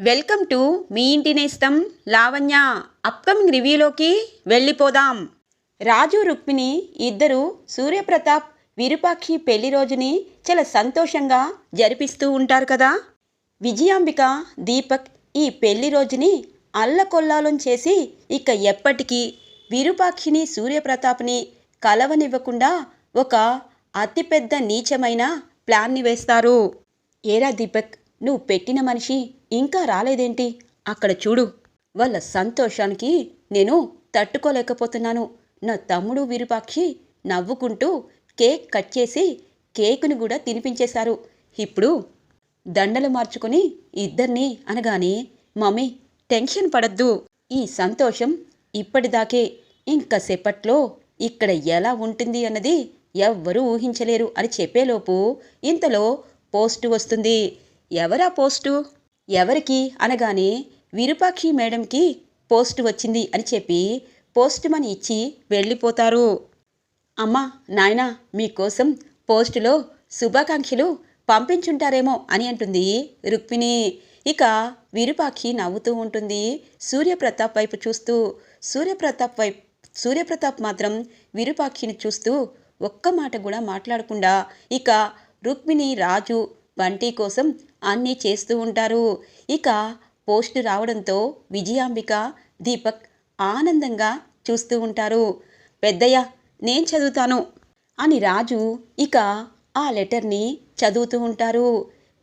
Welcome to me ఇంటి నేస్తం Lavanya. Upcoming రివ్యూలోకి వెళ్ళిపోదాం. రాజు రుక్మిణి ఇద్దరు సూర్యప్రతాప్ విరూపాక్షి పెళ్ళి రోజుని చాలా సంతోషంగా జరిపిస్తూ ఉంటారు కదా? విజయాంబిక దీపక్ ఈ పెళ్ళి రోజుని అల్లకొల్లాలం చేసి ఇక ఎప్పటికీ విరూపాక్షిని సూర్యప్రతాప్ని కలవనివ్వకుండా ఒక అతిపెద్ద నీచమైన ప్లాన్ని వేస్తారు. ఏరా దీపక్ నువ్వు పెట్టిన మనిషి ఇంకా రాలేదేంటి? అక్కడ చూడు. వాళ్ళ సంతోషానికి నేను తట్టుకోలేకపోతున్నాను. నా తమ్ముడు విరూపాక్షి నవ్వుకుంటూ కేక్ కట్ చేసి కేకును కూడా తినిపించేశారు. ఇప్పుడు దండలు మార్చుకుని ఇద్దరిని అనగానే మమ్మీ టెన్షన్ పడద్దు. ఈ సంతోషం ఇప్పటిదాకే. ఇంకసేపట్లో ఇక్కడ ఎలా ఉంటుంది అన్నది ఎవ్వరూ ఊహించలేరు అని చెప్పేలోపు ఇంతలో పోస్టు వస్తుంది. ఎవరా పోస్టు? ఎవరికి అనగానే విరూపాక్షి మేడంకి పోస్ట్ వచ్చింది అని చెప్పి పోస్ట్ మని ఇచ్చి వెళ్ళిపోతారు. అమ్మా నాయన మీకోసం పోస్టులో శుభాకాంక్షలు పంపించుంటారేమో అని అంటుంది రుక్మిణి. ఇక విరూపాక్షి నవ్వుతూ ఉంటుంది. సూర్యప్రతాప్ వైపు చూస్తూ సూర్యప్రతాప్ వైపు సూర్యప్రతాప్ మాత్రం విరూపాక్షిని చూస్తూ ఒక్క మాట కూడా మాట్లాడకుండా ఇక రుక్మిణి రాజు బంటి కోసం అన్నీ చేస్తూ ఉంటారు. ఇక పోస్ట్ రావడంతో విజయాంబిక దీపక్ ఆనందంగా చూస్తూ ఉంటారు. పెద్దయ్య నేను చదువుతాను అని రాజు ఇక ఆ లెటర్ని చదువుతూ ఉంటారు.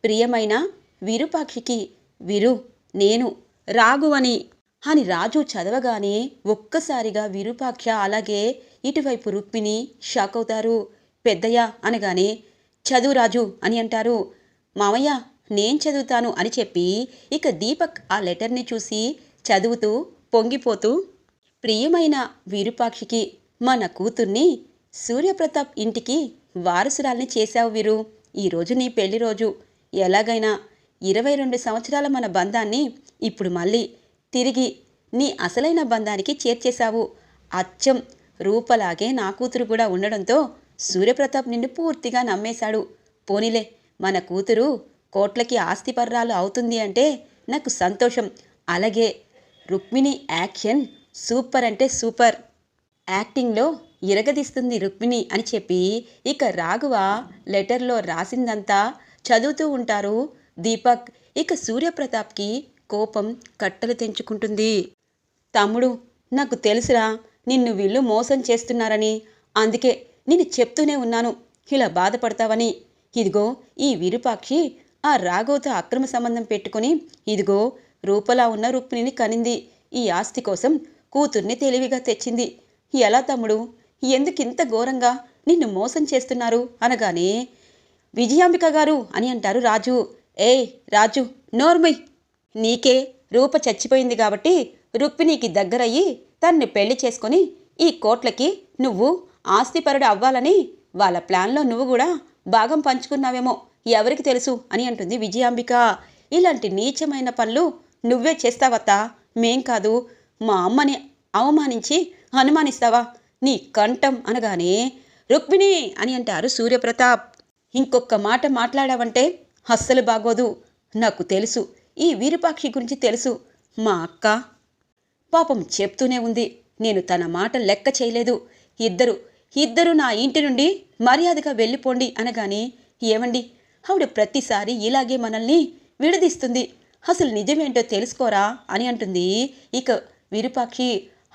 ప్రియమైన విరూపాక్షికి విరు నేను రాగు అని అని రాజు చదవగానే ఒక్కసారిగా విరూపాక్ష అలాగే ఇటువైపు రుక్మిణి షాక్ అవుతారు. పెద్దయ్య అనగానే చదువు రాజు అని అంటారు. మామయ్య నేను చదువుతాను అని చెప్పి ఇక దీపక్ ఆ లెటర్ని చూసి చదువుతూ పొంగిపోతూ ప్రియమైన వీరుపాక్షికి మన కూతుర్ని సూర్యప్రతాప్ ఇంటికి వారసురాల్ని చేశావు వీరు. ఈరోజు నీ పెళ్ళి రోజు. ఎలాగైనా ఇరవై రెండు సంవత్సరాల మన బంధాన్ని ఇప్పుడు మళ్ళీ తిరిగి నీ అసలైన బంధానికి చేర్చేశావు. అచ్చం! రూపలాగే నా కూతురు కూడా ఉండడంతో సూర్యప్రతాప్ నిన్ను పూర్తిగా నమ్మేశాడు. పోనీలే. మన కూతురు కోట్లకి ఆస్తిపర్రాలు అవుతుంది అంటే నాకు సంతోషం. అలాగే రుక్మిణి యాక్షన్ సూపర్ అంటే సూపర్. యాక్టింగ్లో ఇరగదీస్తుంది రుక్మిణి అని చెప్పి ఇక రాఘవ లెటర్లో రాసిందంతా చదువుతూ ఉంటారు దీపక్. ఇక సూర్యప్రతాప్కి కోపం కట్టలు తెంచుకుంటుంది. తమ్ముడు నాకు తెలుసురా నిన్ను వీళ్ళు మోసం చేస్తున్నారని. అందుకే నేను చెప్తూనే ఉన్నాను. ఇలా బాధపడతావని. ఇదిగో ఈ విరూపాక్షి ఆ రాఘవతో అక్రమ సంబంధం పెట్టుకుని ఇదిగో రూపలా ఉన్న రుక్మిణిని కనింది. ఈ ఆస్తి కోసం కూతుర్ని తెలివిగా తెచ్చింది. ఎలా తమ్ముడు? ఎందుకింత ఘోరంగా నిన్ను మోసం చేస్తున్నారు? అనగానే విజయాంబిక గారు అని అంటారు రాజు. ఏయ్ రాజు నోర్మై. నీకే రూప చచ్చిపోయింది కాబట్టి రుక్మిణికి దగ్గరయ్యి తన్ని పెళ్ళి చేసుకొని ఈ కోట్లకి నువ్వు ఆస్తిపరుడు అవ్వాలని వాళ్ళ ప్లాన్లో నువ్వు కూడా భాగం పంచుకున్నావేమో ఎవరికి తెలుసు అని అంటుంది విజయాంబిక. ఇలాంటి నీచమైన పనులు నువ్వే చేస్తావత్తా? మేం కాదు మా అమ్మని అవమానించి అనుమానిస్తావా? నీ కంఠం అనగానే రుక్మిణి అని అంటారు సూర్యప్రతాప్. ఇంకొక మాట మాట్లాడావంటే అస్సలు బాగోదు నాకు తెలుసు ఈ వీరపాక్షి గురించి తెలుసు మా అక్క. పాపం చెప్తూనే ఉంది నేను తన మాట లెక్క చేయలేదు ఇద్దరు ఇద్దరు నా ఇంటి నుండి మర్యాదగా వెళ్ళిపోండి అనగానే ఏమండి ఆవిడ ప్రతిసారి ఇలాగే మనల్ని విడదీస్తుంది. అసలు నిజమేంటో తెలుసుకోరా? అని అంటుంది. ఇక విరూపాక్షి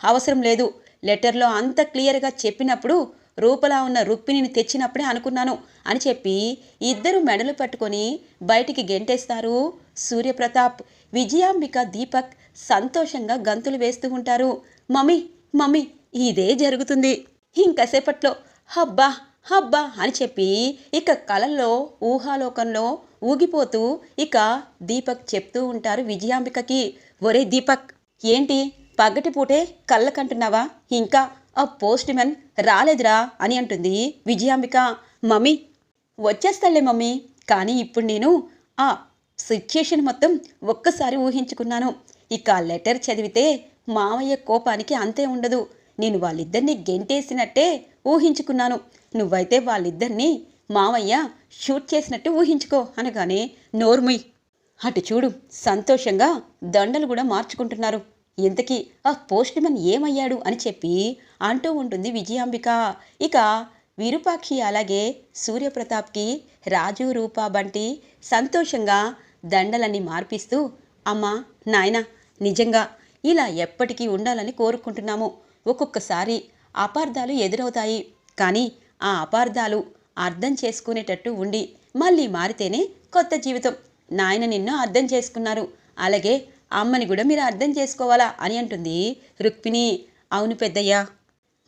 అవసరం లేదు. లెటర్లో అంత క్లియర్గా చెప్పినప్పుడు రూపలా ఉన్న రుక్మిణిని తెచ్చినప్పుడే అనుకున్నాను అని చెప్పి ఇద్దరు మెడలు పట్టుకొని బయటికి గెంటేస్తారు సూర్యప్రతాప్. విజయాంబిక దీపక్ సంతోషంగా గంతులు వేస్తూ ఉంటారు. మమ్మీ మమ్మీ ఇదే జరుగుతుంది. ఇంకసేపట్లో హబ్బా హబ్బా అని చెప్పి ఇక కళల్లో ఊహాలోకంలో ఊగిపోతూ ఇక దీపక్ చెప్తూ ఉంటారు విజయాంబికకి ఒరే దీపక్ ఏంటి? పగటిపూటే కళ్ళకంటున్నావా? ఇంకా ఆ పోస్ట్ మ్యాన్ రాలేదురా అని అంటుంది విజయాంబిక. మమ్మీ వచ్చేస్తాలే మమ్మీ కానీ ఇప్పుడు నేను ఆ సిచ్యుయేషన్ మొత్తం ఒక్కసారి ఊహించుకున్నాను. ఇక ఆ లెటర్ చదివితే మామయ్య కోపానికి అంతే ఉండదు. నేను వాళ్ళిద్దరిని గెంటేసినట్టే ఊహించుకున్నాను. నువ్వైతే వాళ్ళిద్దరినీ మావయ్య షూట్ చేసినట్టు ఊహించుకో అనగానే నోర్ముయ్. అటు చూడు సంతోషంగా దండలు కూడా మార్చుకుంటున్నారు. ఇంతకీ ఆ పోస్ట్ మ్యాన్ ఏమయ్యాడు అని చెప్పి అంటూ ఉంటుంది విజయాంబిక. ఇక విరూపాక్షి అలాగే సూర్యప్రతాప్కి రాజు రూపా బంటి సంతోషంగా దండలన్నీ మార్పిస్తూ అమ్మా నాయనా నిజంగా ఇలా ఎప్పటికీ ఉండాలని కోరుకుంటున్నాము. ఒక్కొక్కసారి అపార్థాలు ఎదురవుతాయి. కానీ ఆ అపార్థాలు అర్థం చేసుకునేటట్టు ఉండి మళ్ళీ మారితేనే కొత్త జీవితం. నాయన నిన్ను అర్థం చేసుకున్నారు. అలాగే అమ్మని కూడా మీరు అర్థం చేసుకోవాలా అని అంటుంది రుక్మిణి. అవును పెద్దయ్యా.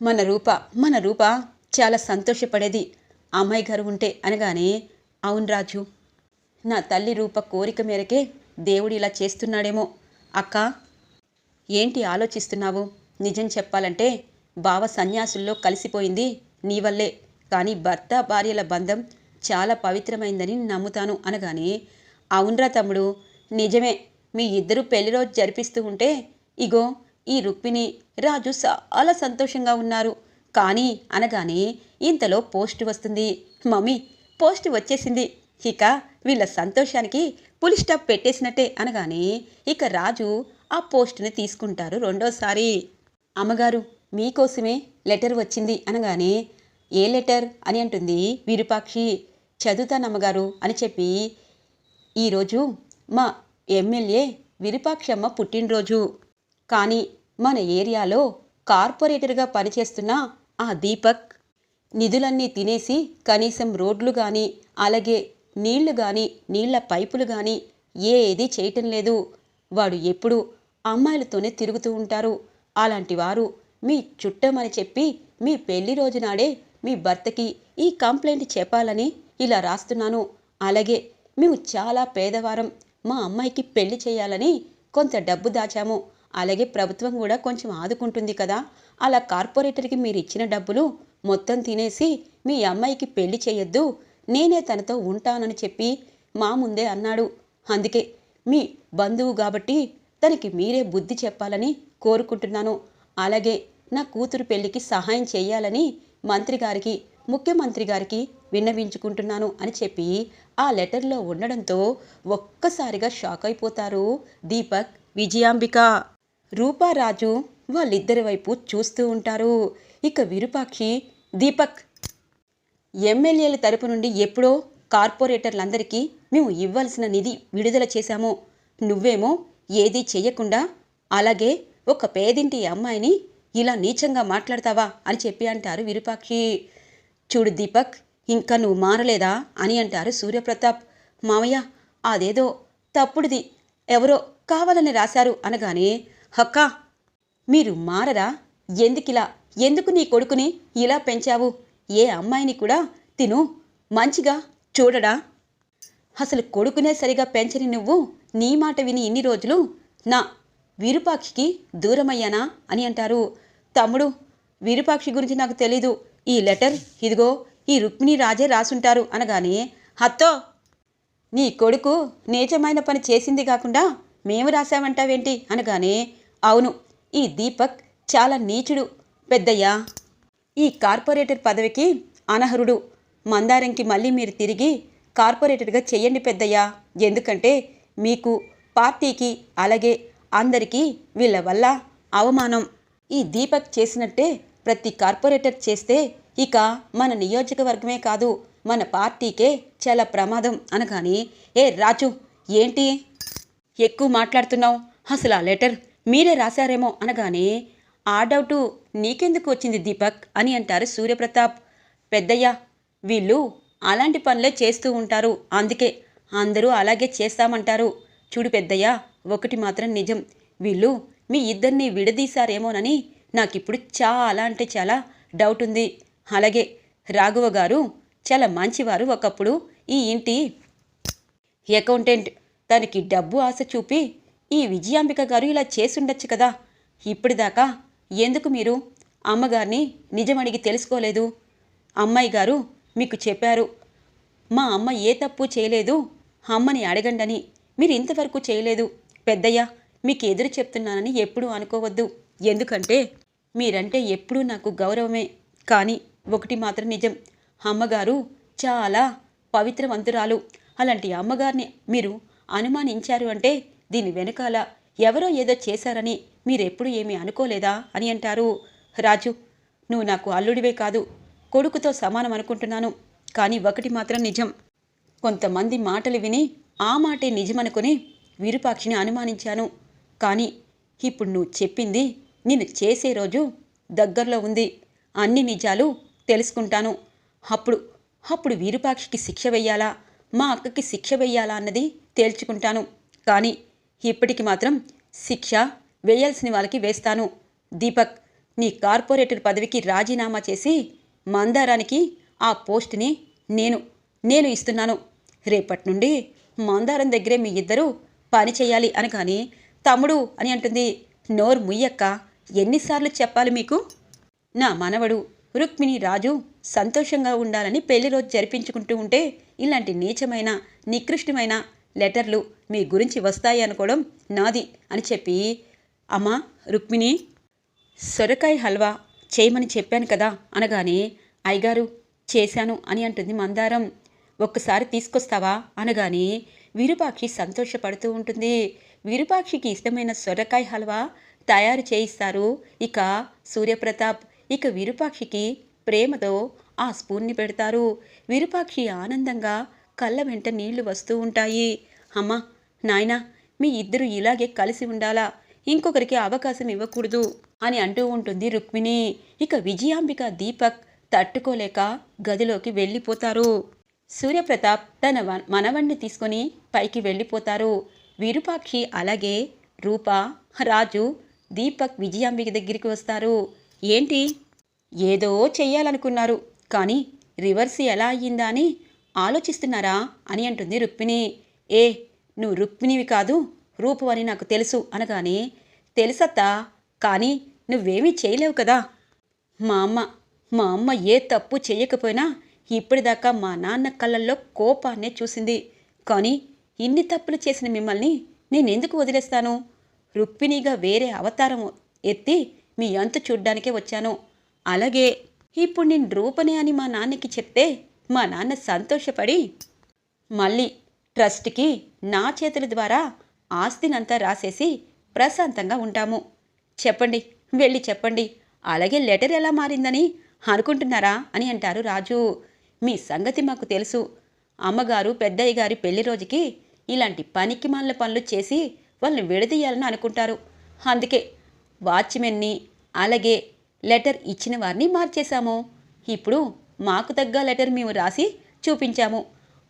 మన రూప మన రూప చాలా సంతోషపడేది. అమ్మాయి గారు ఉంటే అనగానే అవును రాజు. నా తల్లి రూప కోరిక మేరకే దేవుడు ఇలా చేస్తున్నాడేమో. అక్క ఏంటి ఆలోచిస్తున్నావు? నిజం చెప్పాలంటే బావ సన్యాసుల్లో కలిసిపోయింది నీ వల్లే. కానీ భర్త భార్యల బంధం చాలా పవిత్రమైందని నమ్ముతాను అనగానే అవునరా తమ్ముడు నిజమే. మీ ఇద్దరు పెళ్ళి రోజు జరిపిస్తూ ఉంటే ఇగో ఈ రుక్మిణి రాజు చాలా సంతోషంగా ఉన్నారు. కానీ అనగానే ఇంతలో పోస్ట్ వస్తుంది. మమ్మీ పోస్ట్ వచ్చేసింది. ఇక వీళ్ళ సంతోషానికి పులి స్టాప్ పెట్టేసినట్టే అనగానే ఇక రాజు ఆ పోస్ట్ని తీసుకుంటారు రెండోసారి. అమ్మగారు మీకోసమే లెటర్ వచ్చింది అనగానే ఏ లెటర్? అని అంటుంది విరూపాక్షి. చదువుతానమ్మగారు అని చెప్పి ఈరోజు మా ఎమ్మెల్యే విరూపాక్షమ్మ పుట్టినరోజు. కానీ మన ఏరియాలో కార్పొరేటర్గా పనిచేస్తున్న ఆ దీపక్ నిధులన్నీ తినేసి కనీసం రోడ్లు కానీ అలాగే నీళ్ళు కానీ నీళ్ళ పైపులు కానీ ఏది చేయటం లేదు. వాడు ఎప్పుడు అమ్మాయిలతోనే తిరుగుతూ ఉంటారు. అలాంటి వారు మీ చుట్టమని చెప్పి మీ పెళ్ళి రోజు నాడే మీ భర్తకి ఈ కంప్లైంట్ చెప్పాలని ఇలా రాస్తున్నాను. అలాగే మేము చాలా పేదవారం మా అమ్మాయికి పెళ్ళి చేయాలని కొంత డబ్బు దాచాము. అలాగే ప్రభుత్వం కూడా కొంచెం ఆదుకుంటుంది కదా. అలా కార్పొరేటర్కి మీరు ఇచ్చిన డబ్బులు మొత్తం తినేసి మీ అమ్మాయికి పెళ్ళి చేయొద్దు. నేనే తనతో ఉంటానని చెప్పి మా ముందే అన్నాడు. అందుకే మీ బంధువు కాబట్టి తనకి మీరే బుద్ధి చెప్పాలని కోరుకుంటున్నాను. అలాగే నా కూతురు పెళ్ళికి సహాయం చేయాలని మంత్రి గారికి ముఖ్యమంత్రి గారికి విన్నవించుకుంటున్నాను అని చెప్పి ఆ లెటర్లో ఉండడంతో ఒక్కసారిగా షాక్ అయిపోతారు దీపక్ విజయాంబిక. రూపారాజు వాళ్ళిద్దరి వైపు చూస్తూ ఉంటారు. ఇక విరూపాక్షి దీపక్. ఎమ్మెల్యేల తరపు నుండి ఎప్పుడో కార్పొరేటర్లందరికీ మేము ఇవ్వాల్సిన నిధి విడుదల చేశాము. నువ్వేమో ఏదీ చేయకుండా అలాగే ఒక పేదింటి అమ్మాయిని ఇలా నీచంగా మాట్లాడతావా అని చెప్పి అంటారు విరూపాక్షి. చూడు దీపక్ ఇంకా నువ్వు మారలేదా అని అంటారు సూర్యప్రతాప్. మామయ్య అదేదో తప్పుడుది. ఎవరో కావాలని రాశారు అనగానే హక్కా మీరు మారరా? ఎందుకిలా ఎందుకు నీ కొడుకుని ఇలా పెంచావు? ఏ అమ్మాయిని కూడా తిను మంచిగా చూడడా? అసలు కొడుకునే సరిగా పెంచని నువ్వు నీ మాట విని ఇన్ని రోజులు నా విరూపాక్షికి దూరమయ్యానా అని అంటారు. తమ్ముడు విరూపాక్షి గురించి నాకు తెలీదు. ఈ లెటర్ ఇదిగో ఈ రుక్మిణి రాజే రాసుంటారు అనగానే హత్తో నీ కొడుకు నీచమైన పని చేసింది కాకుండా మేము రాశామంటావేంటి? అనగానే అవును ఈ దీపక్ చాలా నీచుడు. పెద్దయ్యా ఈ కార్పొరేటర్ పదవికి అనర్హుడు. మందారంకి మళ్ళీ మీరు తిరిగి కార్పొరేటర్గా చెయ్యండి పెద్దయ్యా. ఎందుకంటే మీకు పార్టీకి అలాగే అందరికీ వీళ్ళ వల్ల అవమానం. ఈ దీపక్ చేసినట్టే ప్రతి కార్పొరేటర్ చేస్తే ఇక మన నియోజకవర్గమే కాదు మన పార్టీకే చాలా ప్రమాదం అనగానే ఏ రాజు ఏంటి? ఎక్కువ మాట్లాడుతున్నావు? అసలు ఆ లెటర్ మీరే రాశారేమో? అనగానే ఆ డౌటు నీకెందుకు వచ్చింది దీపక్? అని అంటారు సూర్యప్రతాప్. పెద్దయ్య వీళ్ళు అలాంటి పనులే చేస్తూ ఉంటారు అందుకే అందరూ అలాగే చేస్తామంటారు. చూడు పెద్దయ్య ఒకటి మాత్రం నిజం. వీళ్ళు మీ ఇద్దరిని విడదీశారేమోనని నాకిప్పుడు చాలా అంటే చాలా డౌట్ ఉంది అలాగే రాఘవ గారు చాలా మంచివారు ఒకప్పుడు. ఈ ఇంటి అకౌంటెంట్. తనకి డబ్బు ఆశ చూపి ఈ విజయాంబిక గారు ఇలా చేసుండొచ్చు కదా. ఇప్పటిదాకా ఎందుకు మీరు అమ్మగారిని నిజమడిగి తెలుసుకోలేదు? అమ్మాయి గారు మీకు చెప్పారు మా అమ్మ ఏ తప్పు చేయలేదు. అమ్మని అడగండని. మీరు ఇంతవరకు చేయలేదు. పెద్దయ్య మీకు ఎదురు చెప్తున్నానని ఎప్పుడూ అనుకోవద్దు. ఎందుకంటే మీరంటే ఎప్పుడూ నాకు గౌరవమే. కానీ ఒకటి మాత్రం నిజం. అమ్మగారు చాలా పవిత్రవంతురాలు. అలాంటి అమ్మగారిని మీరు అనుమానించారు అంటే దీని వెనకాల ఎవరో ఏదో చేశారని మీరెప్పుడు ఏమీ అనుకోలేదా అని అంటారు. రాజు నువ్వు నాకు అల్లుడివే కాదు కొడుకుతో సమానం అనుకుంటున్నాను. కానీ ఒకటి మాత్రం నిజం. కొంతమంది మాటలు విని ఆ మాటే నిజమనుకుని విరూపాక్షిని అనుమానించాను. కానీ ఇప్పుడు నువ్వు చెప్పింది నేను చేసే రోజు దగ్గరలో ఉంది. అన్ని నిజాలు తెలుసుకుంటాను. అప్పుడు అప్పుడు విరూపాక్షికి శిక్ష వెయ్యాలా మా అక్కకి శిక్ష వెయ్యాలా అన్నది తేల్చుకుంటాను. కానీ ఇప్పటికి మాత్రం శిక్ష వేయాల్సిన వాళ్ళకి వేస్తాను. దీపక్ నీ కార్పొరేటర్ పదవికి రాజీనామా చేసి మందారానికి ఆ పోస్ట్ని నేను నేను ఇస్తున్నాను. రేపటి నుండి మందారం దగ్గరే మీ ఇద్దరూ పని చేయాలి అనగాని తమ్ముడు అని అంటుంది. నోరు ముయ్యక్క ఎన్నిసార్లు చెప్పాలి మీకు? నా మనవడు రుక్మిణి రాజు సంతోషంగా ఉండాలని పెళ్ళి రోజు జరిపించుకుంటూ ఉంటే ఇలాంటి నీచమైన నికృష్టమైన లెటర్లు మీ గురించి వస్తాయి అనుకోవడం నాది అని చెప్పి అమ్మా రుక్మిణి సొరకాయ హల్వా చేయమని చెప్పాను కదా అనగానే అయ్యగారు చేశాను అని అంటుంది మందారం. ఒక్కసారి తీసుకొస్తావా అనగానే విరూపాక్షి సంతోషపడుతూ ఉంటుంది. విరూపాక్షికి ఇష్టమైన సొరకాయ హల్వా తయారు చేయిస్తారు. ఇక సూర్యప్రతాప్ ఇక విరూపాక్షికి ప్రేమతో ఆ స్పూన్ని పెడతారు. విరూపాక్షి ఆనందంగా కళ్ళ వెంట నీళ్ళు వస్తూ ఉంటాయి. అమ్మా నాయనా మీ ఇద్దరు ఇలాగే కలిసి ఉండాలా? ఇంకొకరికి అవకాశం ఇవ్వకూడదు అని అంటూ ఉంటుంది రుక్మిణి. ఇక విజయాంబిక దీపక్ తట్టుకోలేక గదిలోకి వెళ్ళిపోతారు. సూర్యప్రతాప్ తన మనవణ్ణి తీసుకొని పైకి వెళ్ళిపోతారు. విరూపాక్షి అలాగే రూప రాజు దీపక్ విజయాంబిక దగ్గరికి వస్తారు. ఏంటి? ఏదో చెయ్యాలనుకున్నారు. కానీ రివర్స్ ఎలా అయ్యిందా అని ఆలోచిస్తున్నారా అని అంటుంది రుక్మిణి. ఏ నువ్వు రుక్మిణివి కాదు రూపు అని నాకు తెలుసు అనగానే తెలుసత్తా? కానీ నువ్వేమీ చేయలేవు కదా. మా అమ్మ మా అమ్మ ఏ తప్పు చేయకపోయినా ఇప్పటిదాకా మా నాన్న కళ్ళల్లో కోపాన్నే చూసింది. కానీ ఇన్ని తప్పులు చేసిన మిమ్మల్ని నేనెందుకు వదిలేస్తాను? రుక్మిణిగా వేరే అవతారం ఎత్తి మీ అంతు చూడ్డానికే వచ్చాను. అలాగే ఇప్పుడు నేను రూపనే అని మా నాన్నకి చెప్తే మా నాన్న సంతోషపడి మళ్ళీ ట్రస్ట్కి నా చేతుల ద్వారా ఆస్తినంతా రాసేసి ప్రశాంతంగా ఉంటాము. చెప్పండి వెళ్ళి చెప్పండి. అలాగే లెటర్ ఎలా మారిందని అనుకుంటున్నారా అని అంటారు రాజు. మీ సంగతి మాకు తెలుసు. అమ్మగారు పెద్దయ్య గారి పెళ్ళి రోజుకి ఇలాంటి పనికి మాల పనులు చేసి వాళ్ళని విడదీయాలని అనుకుంటారు. అందుకే వాచ్మెన్ని అలాగే లెటర్ ఇచ్చిన వారిని మార్చేశాము. ఇప్పుడు మాకు తగ్గ లెటర్ మేము రాసి చూపించాము.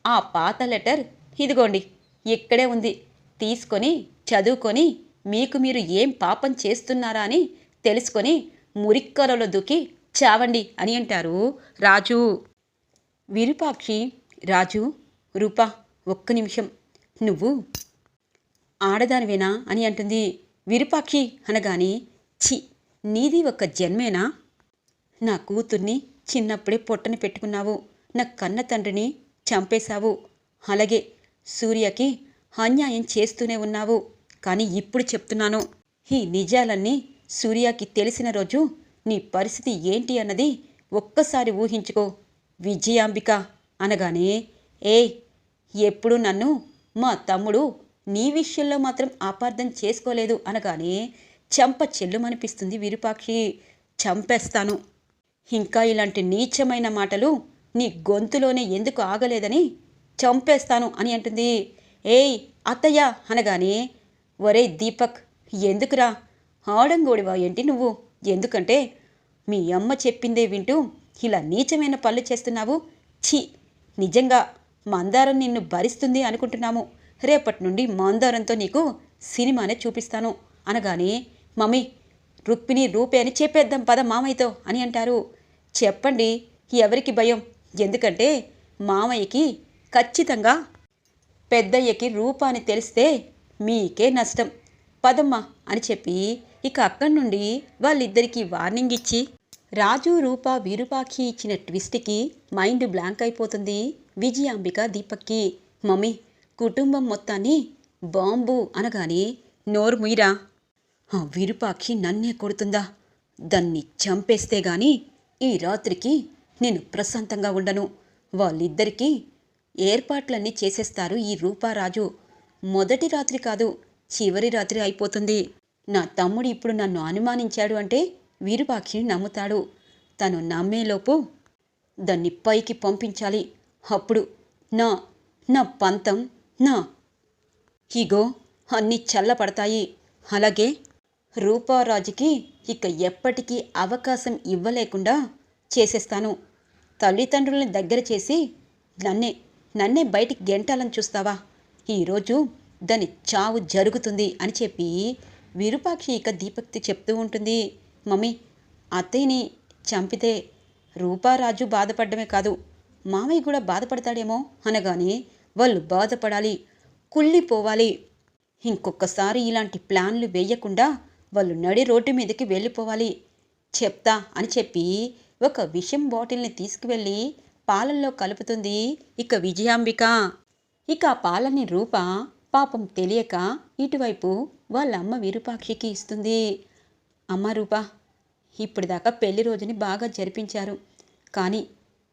ఆ పాత లెటర్ ఇదిగోండి ఇక్కడే ఉంది. తీసుకొని చదువుకొని మీకు మీరు ఏం పాపం చేస్తున్నారా అని తెలుసుకొని మురిక్కలలో దూకి చావండి అని అంటారు రాజు. విరూపాక్షి రాజు రూపా ఒక్క నిమిషం. నువ్వు? ఆడదానివేనా అని అంటుంది విరూపాక్షి అనగాని చి నీది ఒక జన్మేనా? నా కూతుర్ని చిన్నప్పుడే పొట్టన పెట్టుకున్నావు. నా కన్న తండ్రిని చంపేశావు. అలాగే సూర్యకి అన్యాయం చేస్తూనే ఉన్నావు. కానీ ఇప్పుడు చెప్తున్నాను ఈ నిజాలన్నీ సూర్యకి తెలిసిన రోజు నీ పరిస్థితి ఏంటి అన్నది ఒక్కసారి ఊహించుకో విజయాంబిక అనగానే ఏ ఎప్పుడు నన్ను మా తమ్ముడు నీ విషయంలో మాత్రం అపార్థం చేసుకోలేదు అనగానే చెంప చెల్లుమనిపిస్తుంది విరూపాక్షి. చంపేస్తాను. ఇంకా ఇలాంటి నీచమైన మాటలు నీ గొంతులోనే ఎందుకు ఆగలేదని చంపేస్తాను అని అంటుంది. ఏయ్ అత్తయ్య అనగానే ఒరే దీపక్ ఎందుకురా ఆడంగోడివా ఏంటి నువ్వు? ఎందుకంటే మీ అమ్మ చెప్పిందే వింటూ ఇలా నీచమైన పనులు చేస్తున్నావు. ఛీ నిజంగా మందారం నిన్ను భరిస్తుంది అనుకుంటున్నాము. రేపటి నుండి మందారంతో నీకు సినిమానే చూపిస్తాను. అనగానే మమ్మీ రుక్మిణి రూపే అని చెప్పేద్దాం పద మామయ్యతో అని అంటారు. చెప్పండి ఎవరికి భయం? ఎందుకంటే మామయ్యకి ఖచ్చితంగా పెద్దయ్యకి రూప అని తెలిస్తే మీకే నష్టం. పదమ్మా అని చెప్పి ఇక అక్కడి నుండి వాళ్ళిద్దరికీ వార్నింగ్ ఇచ్చి రాజు రూప విరూపాక్షి ఇచ్చిన ట్విస్ట్కి మైండ్ బ్లాంక్ అయిపోతుంది. విజయాంబిక దీపక్కి మమ్మీ కుటుంబం మొత్తాన్ని బాంబు అనగానే నోరు ముయిరా ఆ విరుపాక్షి నన్నే కొడుతుందా? దాన్ని చంపేస్తే గాని ఈ రాత్రికి నేను ప్రశాంతంగా ఉండను. వాళ్ళిద్దరికీ ఏర్పాట్లన్నీ చేసేస్తారు ఈ రూపారాజు. మొదటి రాత్రి కాదు చివరి రాత్రి అయిపోతుంది. నా తమ్ముడు ఇప్పుడు నన్ను అనుమానించాడు అంటే విరూపాక్షిని నమ్ముతాడు. తను నమ్మేలోపు దాన్ని పైకి పంపించాలి. అప్పుడు నా నా పంతం నా. ఇగో అన్నీ చల్లపడతాయి అలాగే రూపారాజుకి ఇక ఎప్పటికీ అవకాశం ఇవ్వలేకుండా చేసేస్తాను. తల్లిదండ్రులని దగ్గర చేసి నన్నే నన్నే బయటికి గెంటాలని చూస్తావా? ఈరోజు దాని చావు జరుగుతుంది అని చెప్పి విరూపాక్షి ఇక దీపక్తి చెప్తూ ఉంటుంది. మమ్మీ అత్తయ్యని చంపితే రూపారాజు బాధపడమే కాదు. మామయ్య కూడా బాధపడతాడేమో అనగానే వాళ్ళు బాధపడాలి కుళ్ళిపోవాలి. ఇంకొకసారి ఇలాంటి ప్లాన్లు వేయకుండా వాళ్ళు నడి రోడ్డు మీదకి వెళ్ళిపోవాలి. చెప్తా అని చెప్పి ఒక విషం బాటిల్ని తీసుకువెళ్ళి పాలల్లో కలుపుతుంది ఇక విజయాంబిక. ఇక ఆ పాలని రూప పాపం తెలియక ఇటువైపు వాళ్ళ అమ్మ విరూపాక్షికి ఇస్తుంది. అమ్మ రూప ఇప్పటిదాకా పెళ్ళి రోజుని బాగా జరిపించారు. కానీ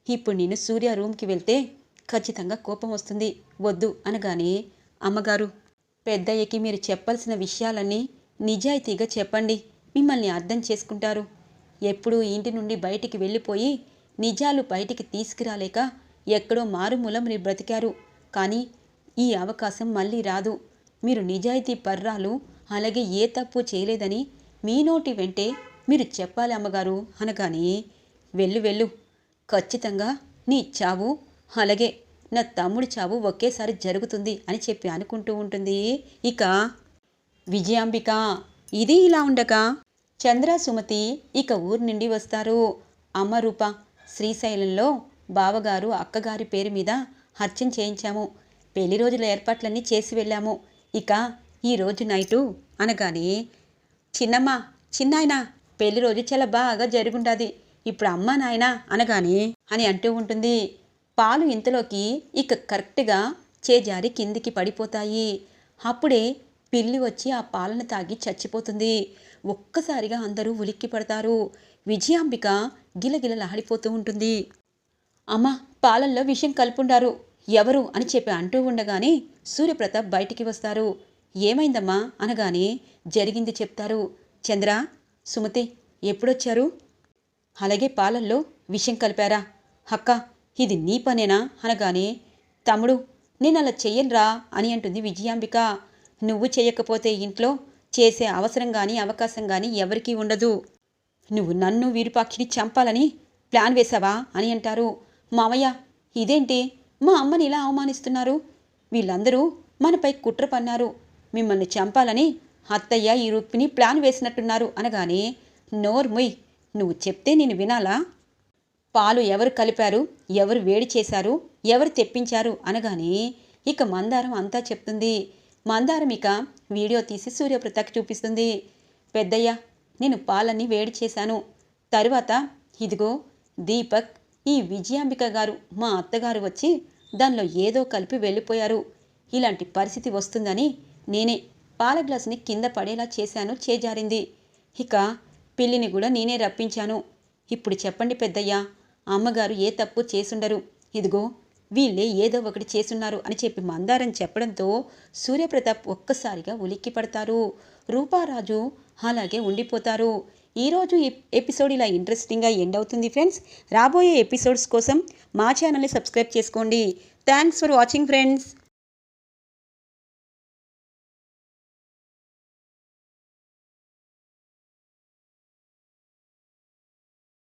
ఇప్పుడు నేను సూర్య రూమ్కి వెళ్తే ఖచ్చితంగా కోపం వస్తుంది. వద్దు అనగానే అమ్మగారు పెద్దయ్యకి మీరు చెప్పాల్సిన విషయాలన్నీ నిజాయితీగా చెప్పండి. మిమ్మల్ని అర్థం చేసుకుంటారు. ఎప్పుడూ ఇంటి నుండి బయటికి వెళ్ళిపోయి నిజాలు బయటికి తీసుకురాలేక ఎక్కడో మారుమూల మీరు బ్రతికారు. కానీ ఈ అవకాశం మళ్ళీ రాదు. మీరు నిజాయితీ పర్రాలు అలాగే ఏ తప్పు చేయలేదని మీ నోటి వెంటే మీరు చెప్పాలి అమ్మగారు అనగానే వెళ్ళు వెళ్ళు. ఖచ్చితంగా నీ చావు అలాగే నా తమ్ముడి చావు ఒకేసారి జరుగుతుంది అని చెప్పి అనుకుంటూ ఉంటుంది. ఇక విజయాంబిక ఇది ఇలా ఉండగా చంద్ర సుమతి ఇక ఊరు నుండి వస్తారు. అమ్మ రూప శ్రీశైలంలో బావగారు అక్కగారి పేరు మీద హర్చం చేయించాము. పెళ్ళి రోజుల ఏర్పాట్లన్నీ చేసి వెళ్ళాము. ఇక ఈ రోజు నైటు అనగానే చిన్నమ్మ చిన్నాయన పెళ్ళి రోజు చాలా బాగా జరుగుండాది. ఇప్పుడు అమ్మ నాయన అనగానే అని అంటూ ఉంటుంది. పాలు ఇంతలోకి ఇక కరెక్ట్గా చేజారి కిందికి పడిపోతాయి. అప్పుడే పిల్లి వచ్చి ఆ పాలను తాగి చచ్చిపోతుంది. ఒక్కసారిగా అందరూ ఉలిక్కి పడతారు. విజయాంబిక గిలగిలలాడిపోతూ ఉంటుంది. అమ్మ పాలల్లో విషయం కలుపుండారు. ఎవరు? అని చెప్పి అంటూ ఉండగానే సూర్యప్రతాప్ బయటికి వస్తారు. ఏమైందమ్మా? అనగానే జరిగింది చెప్తారు. చంద్ర సుమతి ఎప్పుడొచ్చారు? అలాగే పాలల్లో విషయం కలిపారా? అక్క ఇది నీ పనేనా? అనగానే తమ్ముడు నేను అలా చెయ్యనురా అని అంటుంది విజయాంబిక. నువ్వు చేయకపోతే ఇంట్లో చేసే అవసరం కానీ అవకాశం కానీ ఎవరికీ ఉండదు. నువ్వు నన్ను వీరుపాక్షిని చంపాలని ప్లాన్ వేశావా? అని అంటారు. మామయ్య ఇదేంటి? మా అమ్మని ఇలా అవమానిస్తున్నారు? వీళ్ళందరూ మనపై కుట్ర పన్నారు. మిమ్మల్ని చంపాలని అత్తయ్య ఈ రూపిని ప్లాన్ వేసినట్టున్నారు. అనగానే నోర్ముయ్ నువ్వు చెప్తే నేను వినాలా? పాలు ఎవరు కలిపారు? ఎవరు వేడి చేశారు? ఎవరు తెప్పించారు? అనగానే ఇక మందారం అంతా చెప్తుంది. మందారం ఇక వీడియో తీసి సూర్యప్రతకి చూపిస్తుంది. పెద్దయ్య నేను పాలన్నీ వేడి చేశాను. తరువాత ఇదిగో దీపక్ ఈ విజయాంబిక గారు మా అత్తగారు వచ్చి దానిలో ఏదో కలిపి వెళ్ళిపోయారు. ఇలాంటి పరిస్థితి వస్తుందని నేనే పాల గ్లాసుని కింద పడేలా చేశాను చేజారింది. ఇక పిల్లిని కూడా నేనే రప్పించాను. ఇప్పుడు చెప్పండి పెద్దయ్యా అమ్మగారు ఏ తప్పు చేసుండరు. ఇదిగో వీళ్ళే ఏదో ఒకటి చేసున్నారు అని చెప్పి మందారం చెప్పడంతో సూర్యప్రతాప్ ఒక్కసారిగా ఉలిక్కి పడతారు. రూపారాజు అలాగే ఉండిపోతారు. ఈరోజు ఈ ఎపిసోడ్ ఇలా ఇంట్రెస్టింగ్గా ఎండ్ అవుతుంది ఫ్రెండ్స్. రాబోయే ఎపిసోడ్స్ కోసం మా ఛానల్ని సబ్స్క్రైబ్ చేసుకోండి. Thanks for watching friends.